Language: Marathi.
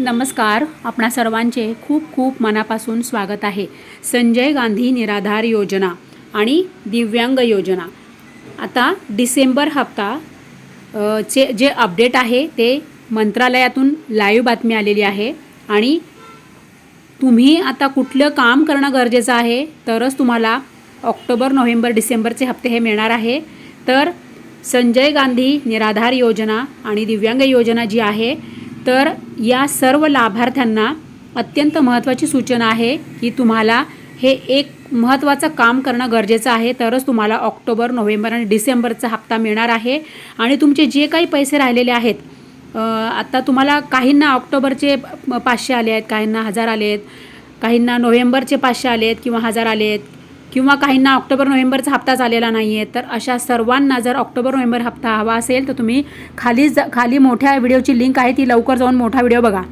नमस्कार. आपणा सर्वांचे खूप खूप मनापासून स्वागत आहे. संजय गांधी निराधार योजना आणि दिव्यांग योजना. आता डिसेंबर हप्ता चे जे अपडेट आहे ते मंत्रालयातून लाईव्ह बातमी आलेली आहे आणि तुम्ही आता कुठलं काम करणं गरजेचं आहे तरच तुम्हाला ऑक्टोबर नोव्हेंबर डिसेंबरचे हप्ते हे मिळणार आहे. तर संजय गांधी निराधार योजना आणि दिव्यांग योजना जी आहे तर या सर्व लाभार्थ्यांना अत्यंत महत्त्वाची सूचना आहे की तुम्हाला हे एक महत्त्वाचं काम करणं गरजेचं आहे. तरच तुम्हाला ऑक्टोबर नोव्हेंबर आणि डिसेंबरचा हप्ता मिळणार आहे. आणि तुमचे जे काही पैसे राहिलेले आहेत आत्ता तुम्हाला काहींना ऑक्टोबरचे पाचशे आले आहेत काहींना हजार आले आहेत काहींना नोव्हेंबरचे पाचशे आले आहेत किंवा हजार आले आहेत. किंवा काहींना ऑक्टोबर नोव्हेंबरचा हप्ता झालेला नाही आहे तर अशा सर्वांना जर ऑक्टोबर नोव्हेंबर हप्ता हवा असेल तर तुम्ही खाली ज खाली मोठ्या व्हिडिओची लिंक आहे ती लवकर जाऊन मोठा व्हिडिओ बघा.